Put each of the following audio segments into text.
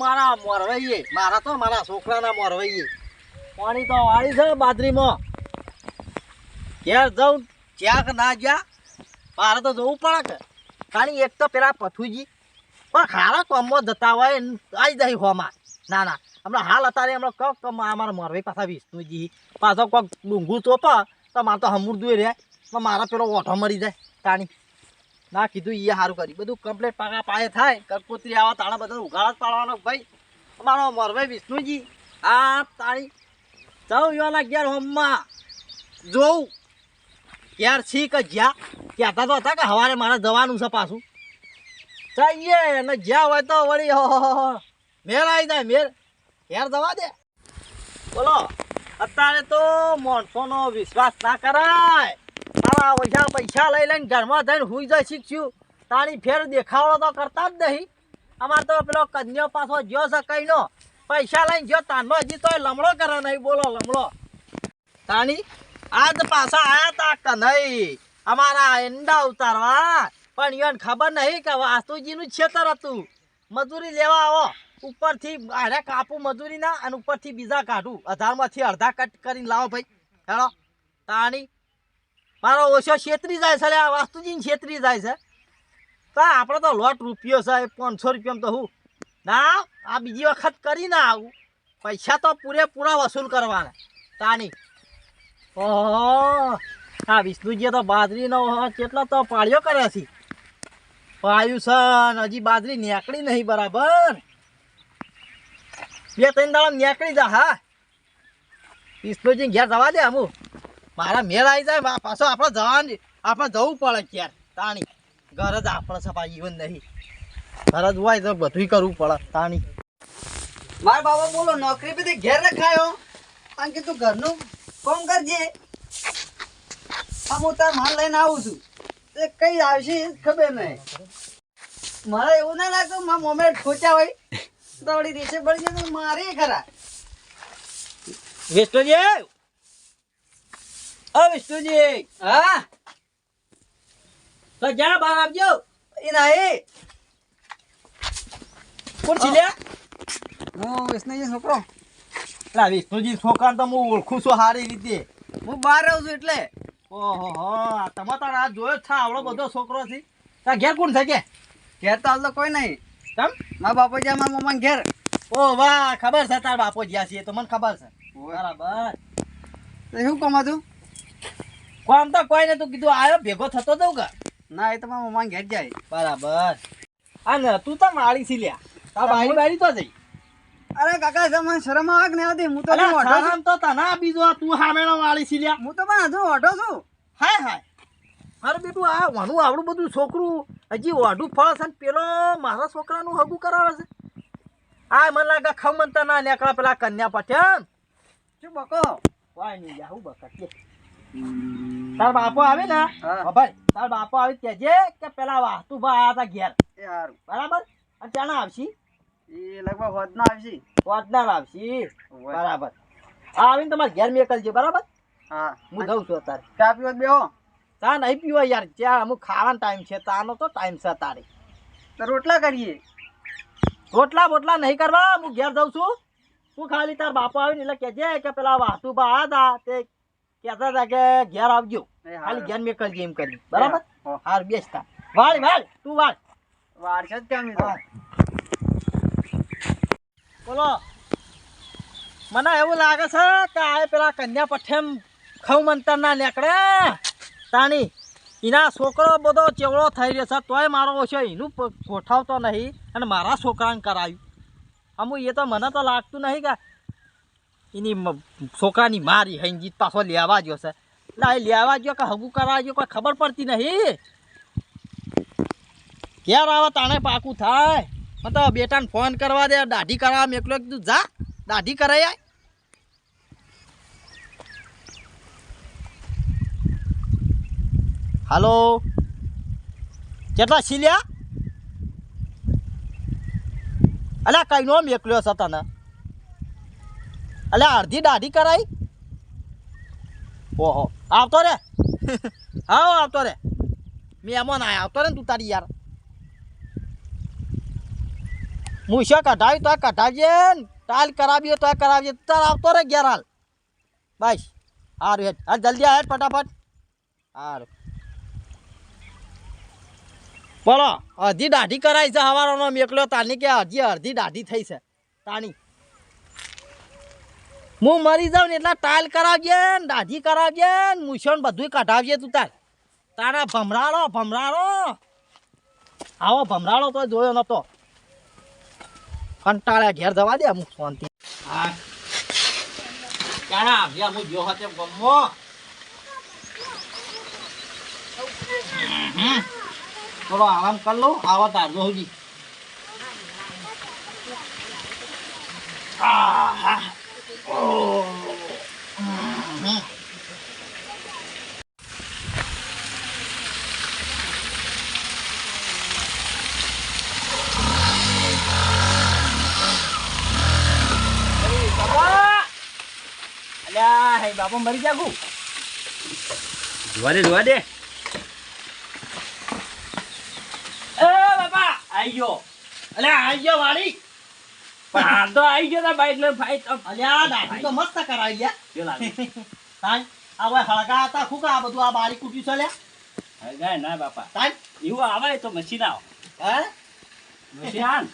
મારા મોરવૈયે મારા તો મારા છોકરાના મોરવૈયે પાણી તો વાળી છે બાજરીમાં. ઘેર જઉં જ્યાં ના ગયા, મારે તો જવું પડે કે. ખાલી એક તો પેલા પથુજી, પણ ખારા કોમમાં જતા હોય આવી જાય હોમાં. ના ના, હમણાં હાલ અત્યારે હમણાં કહો તો અમારા મોરવાઈ પાછા વિષ્ણુજી, પાછો કોઈક ડુંગું ચોપા, તો મારે તો હમુરદું રહે મારા પેલો ઓઠો મરી જાય, તાણી. ના કીધું એ સારું કર્યું. બધું કમ્પ્લેટ પાકા પાયે થાય. કંકોત્રી આવા તાણા બધા ઉઘાડા પાડવાનો ભાઈ. અમારો મરભાઈ વિષ્ણુજી આ તાળી ચૌ યોના ઘેર હોમમાં જોઉં. ક્યાર છી કે જ્યાં. કહેતા તો હતા કે સવારે મારે જવાનું છે પાછું. જઈએ અને જ્યાં હોય તો વળી હો. મેર આવી જાય મેર ઘેર જવા દે. બોલો, અત્યારે તો માણસોનો વિશ્વાસ ના કરાય. મારા ઓછા પૈસા લઈ લઈને ઘરમાં જઈને હુઈ જઈ શીખશું. તાણી ફેર દેખાડો તો કરતા જ નહીં. અમાર તો પેલો કન્યો પાછો જ્યો છે કઈનો. પૈસા લઈને જ્યો, તાનો હજી તોય લમડો કરે નહીં. બોલો લમડો તાણી, આજ પાછા આયા તા કનઈ. અમારા એંડા ઉતારવા. પણ એને ખબર નહીં કે વાસ્તુજીનું જ ખેતર હતું. મજૂરી લેવા આવો. ઉપરથી આને કાપું મજૂરી ના અને ઉપરથી બીજા કાઢું. અઢારમાંથી અડધા કટ કરીને લાવો ભાઈ. હેડો તાણી મારો ઓછો છેતરી જાય છે આ વાસ્તુજી છેતરી જાય છે. તો આપણે તો લોટ રૂપિયો છે પાંચસો રૂપિયામાં તો હું. ના, આ બીજી વખત કરી ના આવું. પૈસા તો પૂરેપૂરા વસૂલ કરવાના. તાની ઓહો, આ વિષ્ણુજીએ તો બાજરીનો કેટલો તો પાળ્યો કરે છે. પાયું છે હજી બાજરી નીકળી નહીં બરાબર. બે, ત્રણ દાડા નીકળી જા, હા. વિષ્ણુજી ઘેર જવા દે અમુ મારા મેળ આવી જાય પાછો આપણે જવાનું આપણે જવું પડે ક્યાર. તાણી, ઘર જ આપણે સફા જીવન નહીં. ઘર જ હોય તો બધું કરવું પડે, તાણી. મારા બાબા બોલો, નોકરી બધી ઘેર રખાયો કે તું ઘરનું કોમ કરજે. આ હું તાર માલ લઈને આવું છું. તે કઈ આવશે ખબર નહીં. મારે એવું ના લાગતું મારા મમ્મી ખોચા હોય. તો વળી રીસે બળી જાય તો મારે ખરા. વિષ્ણુજી ઓ વિષ્ણુજી હા? તો જા બહાર આવજો. એ નહીં કોણ લે હું વિષ્ણુજી છોકરો. લા વિષ્ણુજી છોકરાને તો હું ઓળખું છું સારી રીતે. હું બહાર રહું છું એટલે. ઓહો તમે તાર આ જોયો છે આવડો બધો છોકરો છે. તાર ઘેર કોણ છે કે? ઘેર તો હાલ તો કોઈ નહીં. કેમ? મારા બાપા મારા મમ્મા ઘેર. ઓ વાહ ખબર છે તાર બાપો જ્યાં છે તો મને ખબર છે. બરાબર. શું કામ હતું? કોમ તો કોઈ ને તું કીધું આવ્યો ભેગો થતો દઉં કે ના એ તો મારા મમ્મા ઘેર જાય બરાબર. આ ને તું તો માળી છી લ્યા. તા બારી બારી તો જઈ. અરે કાકા તમને શરમ આવે કે નહીં આવતી? હું તો ઓઢો છું તો તને બીજો તું હામેણો વાળી છી લ્યા. હું તો પણ હજુ ઓઢો છું. હાય હાય. મારે બેટું આ વાનું આવડું બધું છોકરું. હજી ઓઢું ફળ છે ને પેલો મારા છોકરાનું હગું કરાવે છે. આ મને લાગે ખમંતા ના નીકળા પેલા કન્યા પઠ્યાન શું બકો? કોઈ નહીં જાહું બકટ કે તાર બાપો આવે ને ભાઈ તાર બાપો આવે કેજે કે પેલા વાહતુ ભા આયા તા ઘેર. બરાબર? અને ત્યાં આવશી? એ લગભગ હોત ના આવશે વાતનાર આવશી. બરાબર. આવીને તમારે ઘેર મેકલજો બરાબર? હા. હું જઉં છું અત્યારે. ચા પીવા બેહો. ચા નહીં પીવા યાર ચા અમુક ખાવાનો ટાઈમ છે તાનો તો ટાઈમ છે તારે. તો રોટલા કરીએ. રોટલા બોટલા નહીં કરવા હું ઘેર જાઉં છું. તું ખાલી તાર બાપો આવીને એટલે કેજે કે પેલા વાહતુ બા હતા તે કહેતા હતા કે ઘેર આવજો. ખાલી ઘેર મેં કરજે એમ કરી. બરાબર? હાર બેસતા. વાળ વાળ તું વાળ. વાળ છે કેમ બોલો. મને એવું લાગે છે કે આ પેલા કન્યા પઠેમ ખવ મંતરના નીકળે. તાણી એના છોકરો બધો ચેવડો થઈ રહ્યો છે તોય મારો ઓછો એનું ગોઠવતો નહીં અને મારા છોકરાને કરાવ્યું અમુ એ તો મને તો લાગતું નહીં કે એની છોકરાની મારી હંજીત પાછો લેવા ગયો છે. એટલે એ લેવા ગયો કે હગું કરવા ગયો, કોઈ ખબર પડતી નહીં. ક્યારે આવે તાણે પાકું થાય? મને બેટાને ફોન કરવા દે, દાઢી કરાવવા મેકલો, કીધું, જા, દાઢી કરાઈ આય. હાલો? કેટલા છીલ્યા? અલ્યા કઈનો મેકલ્યો છે તને? અલ્યા અડધી દાઢી કરાઈ? ઓહો, આવતો રે. હા આવતો રે. મહેમાન આયા આવતો રે ને તું તારી યાર. મૂછો કઢાવી? તો કઢાવજે ને. ટાલ કરાવીએ, તો કરાવજે તાર આવતો રે ઘેર હાલ. બસ. સારું હેઠ હા જલ્દી આ હેડ ફટાફટ. સારું બોલો, અડધી દાઢી કરાવી છે હવારોનો. મેકલો તાની કે અડધી અડધી દાઢી થઈ છે. તાની હું મરી જાઉં ને એટલા ટાઈલ કરાવજે ને દાઢી કરાવજે ને મૂછ્યો બધું કઢાવજે તું તાર. તારા ભમરાળો ભમરાળો. આવો ભમરાળો તો જોયો નતો. કંટાળ્યા ઘેર જવા દે અમુક શાંતિ થોડો આરામ કર લો આવો તારજો હજી આ હે બાપા મરી જા ગુ જોવા દે જોવા દે. એ બાપા, આઈ ગયો. અલ્યા, આઈ ગયો વાળી. પણ હાલ તો આવી ગયો તા બાઈક એટલે ભાઈ. અલ્યા દાઢી તો મસ્ત કરાવી ગયા. જો લાગે. તાન આ હળગા હતા ખુકા આ બધું આ બારી કૂટ્યું છે લ્યા હળગા ના બાપા. તાન? એવું આવે તો મશીન આવો. હે? મશીન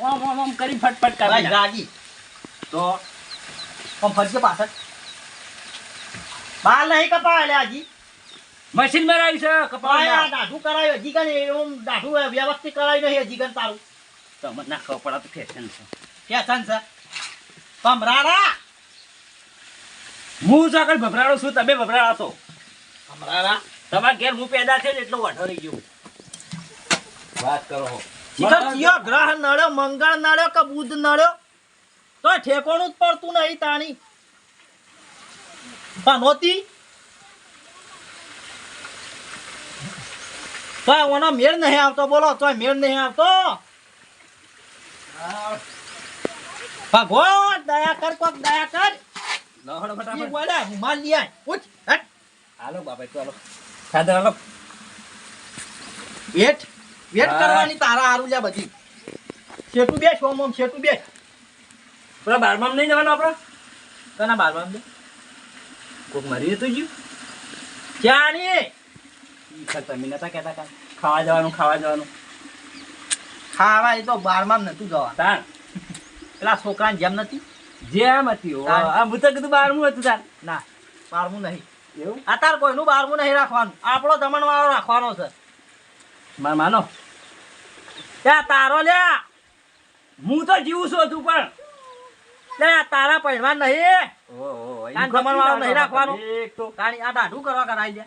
ઓમ ઓમ ઓમ કરી ફટફટ કરી ભાઈ. રાગી. તો? પણ ફરજે પાછળ. બાલ નહીં કપા અલ્યા હજી. મશીન મરાવી છે કપાયા. દાઢું કરાવ્યું હજી કને એમ દાઢું વ્યવસ્થિત કરાવી નહીં હજી કને તારું. તમને ના ખબર પડે તો ફેશન છે. ક્યાં છે? કમરારા હું તો આગળ ભભરાડો છું તમે ભભરાડો છો. કમરારા તમારા ઘેર હું પેદા થયો એટલો વાઢો રહી ગયો. વાત કરો હો. શિખર ગ્રહ નડ્યો મંગળ નડ્યો કે બુધ નડ્યો? તો ઠેકોણું જ પડતું નહીં તાણી. પનોતી તોય ઓનો મેળ નહીં આવતો બોલો તો મેળ નહીં આવતો? ભગવાન દયા કર કોક દયા કર. લહડો ઈ ફટાફટ. બોલે માલ લઈ આય. ઉઠ હટ. હાલો બાપા ચાલો સાદર હાલો. Wet wet. કરવાની તારા હારું લ્યા બધી. શેટું બેસ ઓમ ઓમ શેટું બેસ. પેલા બારમામ નહીં જવાનું આપણે કના બારવા બે કોક મરી તો ગયું? તમે નતા કહેતા ખાવા જવાનું ખાવા જવાનું. ખાવા એ તો બારમાં નતું જવા તાણ. પેલા છોકરાને જેમ નથી. જેમ હતી. આ હું તો કીધું બારમું હતું તાર. ના બારમું નહીં. એવું? અત્યારે કોઈનું બારમું નહીં રાખવાનું. આપણો દમણવાળો રાખવાનો છે. માર માનો. ત્યાં તારો લ્યા હું તો જીવું છું હતું પણ. લ્યા તારા પહેરવા નહીં. તાન જમણવાળો નહીં રાખવાનો. એક તો. આ દાઢું કરવા કરાવી દે.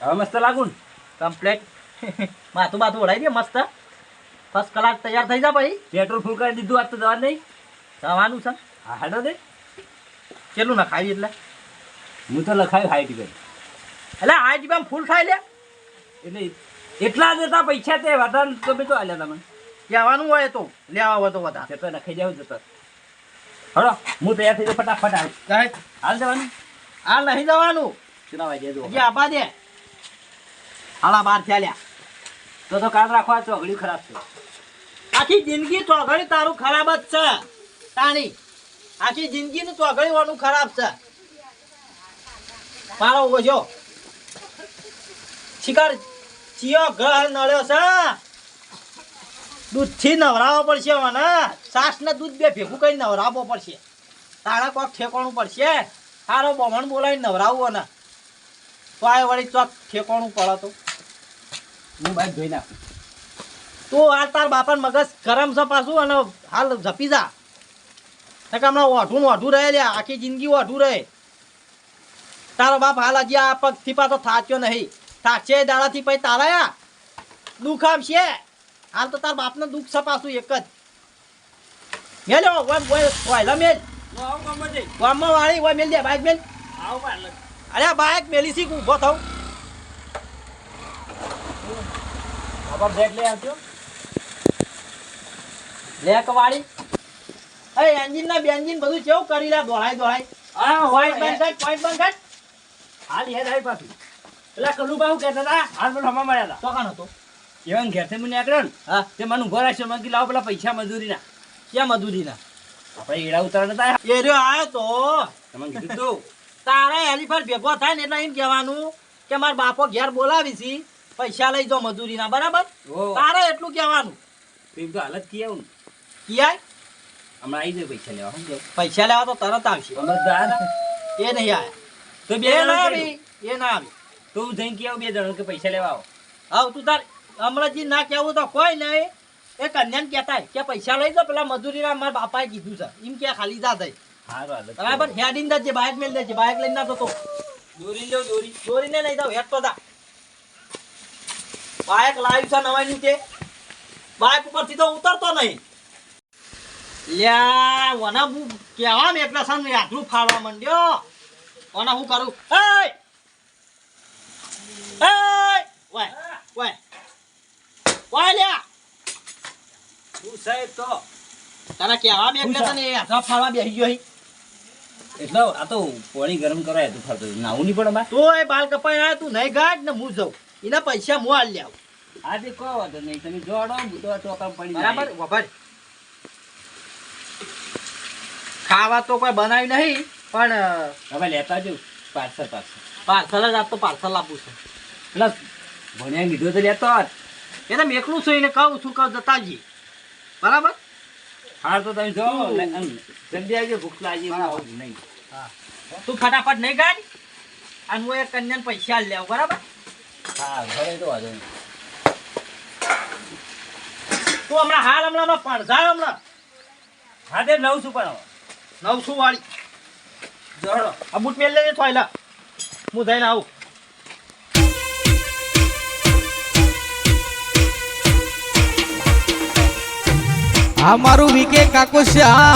હવે મસ્ત લાગુ ને કમ્પ્લેટ માથું બાથું ઓળાઈ દે મસ્ત. ફર્સ્ટ કલાક તૈયાર થઈ જા ભાઈ. પેટ્રોલ ફૂલ કરી દીધું આજ તો જવા નહીં. જવાનું છે. હા હેડો દે. કેટલું નખાવી એટલે? હું તો લખાયું હાઈટ ગઈ એટલે આ જીબામ ફૂલ ખાઈ લે. એટલે એટલા જતા પૈસા તે વધારે તો બેટો આલ્યા તમે. લેવાનું હોય તો. લેવા હોય તો વધારે. તો નખાઈ જાવ જતો. હળો હું તૈયાર થઈ જાઉં ફટાફટ હાલ. હાલ જવાનું. હાલ નહીં જવાનું. કેટલા જાય આપા દે. હાલા બાર થયા લ્યા. તો તો કાલ રાખવા ચોઘડી ખરાબ છે. આખી જિંદગી ચોઘડી તારું ખરાબ જ છે. તાણી, આખી જિંદગીનું ચોઘડી વાનું ખરાબ છે. મારો ઓછો શિકાર, ચિયો ગ્રહ નડ્યો છે. દૂધથી નવરાવવો પડશે મને. સાસ ને દૂધ બે ભેગું કરી નવરાવવો પડશે. તારા કોક ઠેકોણું પડશે. સારો બમણ બોલાવીને નવરાવવો ને તો આ વળી ચોક ઠેકોણું પડે તો. હું બાઈક ધોઈ નાખું. તું હાલ તાર બાપાને મગજ ગરમ છે પાછું અને હાલ ઝપી જા. હમણાં ઓઢું ઓઢું રહે લ્યા આખી જિંદગી ઓઢું રહે. તારો બાપ હાલ હજી આ પગથી પાછો થાચ્યો નહીં. થાકશે દાડાથી પછી તારાયા દુઃખ આપશે હાલ તો તાર બાપને દુઃખ છે પાછું એક જ. મેલ્યો ઓય મેલ. ગામમાં વાળી ઓય મેલ દે બાઈક મેલ. અરે આ બાઈક મેલી શીખ ઊભો થઉં. બાબા બ્રેક લઈ આવજો. બ્લેક વાળી અરે એન્જિન ના બેન્જિન બધું કેવું કરી લે પોઈન્ટ હોય બંધ કર પોઈન્ટ બંધ કર. હાલ હેડ આવી પાછું. પેલા કલુબા હું કહેતા હતા. હાલ પણ હમા મળ્યા ચોકાનો હતો હતા? એવા ઘેરથી મને નીકળ્યો ને હા. તે મને ઊભો રાખ્યો. મને કીધું લાવો પેલા પૈસા મજૂરીના. ક્યાં મજૂરીના? આપણે એડા ઉતાર નતા એ રહ્યો આવ્યો તો. તમને કીધું તારે એની પર ભેગો થાય ને એટલે એમ કહેવાનું કે મારા બાપો ઘેર બોલાવી છી. પૈસા લઈ જાઓ મજૂરીના બરાબર? તારે એટલું કહેવાનું. એમ તો હાલત કી આવું કિયાય હમણાં આવી જાય પૈસા લેવા સમજો પૈસા લેવા તો તરત આવશે. એ નહીં આવ્યા તો બે ના. આવી એ ના આવી. તો હું જઈને કહું બે જણ કે પૈસા લેવા આવો. આવ તું તાર અમરજી ના કહેવું તો કોઈ નહીં. એ કન્યાને કહેતા કે પૈસા લઈ જાઓ પેલા મજૂરીના મારા બાપાએ કીધું છે. એમ કે ખાલી જા થઈ બરાબર? હેડીને દે બાઇક મેળ દે બાઇક લઈને ના તો દોરી લ્યો દોરી. દોરીને લઈ જાવ હેડ તો જા. બાઇક લાવ્યું છે નવાઈનું તે બાઇક ઉપરથી તો ઉતરતો નહીં. લ્યા વના હું કહેવા ને એટલે સામે યાત્રું ફાડવા માંડ્યો. વના હું કરું? એય વાય વાય વાય લ્યા. હું સાહેબ તો તને કહેવા એટલે તને યાત્રા ફાડવા બેસી ગયો. એટલે આ તો પાણી ગરમ કરાય તું ફરતો નાવું નહીં પણ તો એ બાલ કપાઈ આવ્યા તું નહીં ગાઢ ને હું જાઉં. એના પૈસા હું હાલ લ્યાવ આજે કહો વાંધો નહીં. તમે જોડો તો ચોકા પડી બરાબર વભાર ખાવા તો કોઈ બનાવી નહીં પણ હવે લેતા જો પાર્સલ પાર્સલ. પાર્સલ જ આપ તો પાર્સલ આપું છું. એટલે ભણ્યા લીધો તો લેતો જ એ તો એકલું છું એને કહું છું કહું જતા જઈએ બરાબર? હાર તો તમે જો જલ્દી આવજો ભૂખ લાગી. હું નહીં. તું ફટાફટ નહીં ગાડી અને હું એક કન્યાને પૈસા લેવું બરાબર? હા તો આજે. તું હમણાં હાલ હમણાં પણઝાળ હમણાં. હા તે નવસું પણ નવસું વાળી. જડો આ બૂટ હું આવું. આ મારું વીકે કાકો શ્યા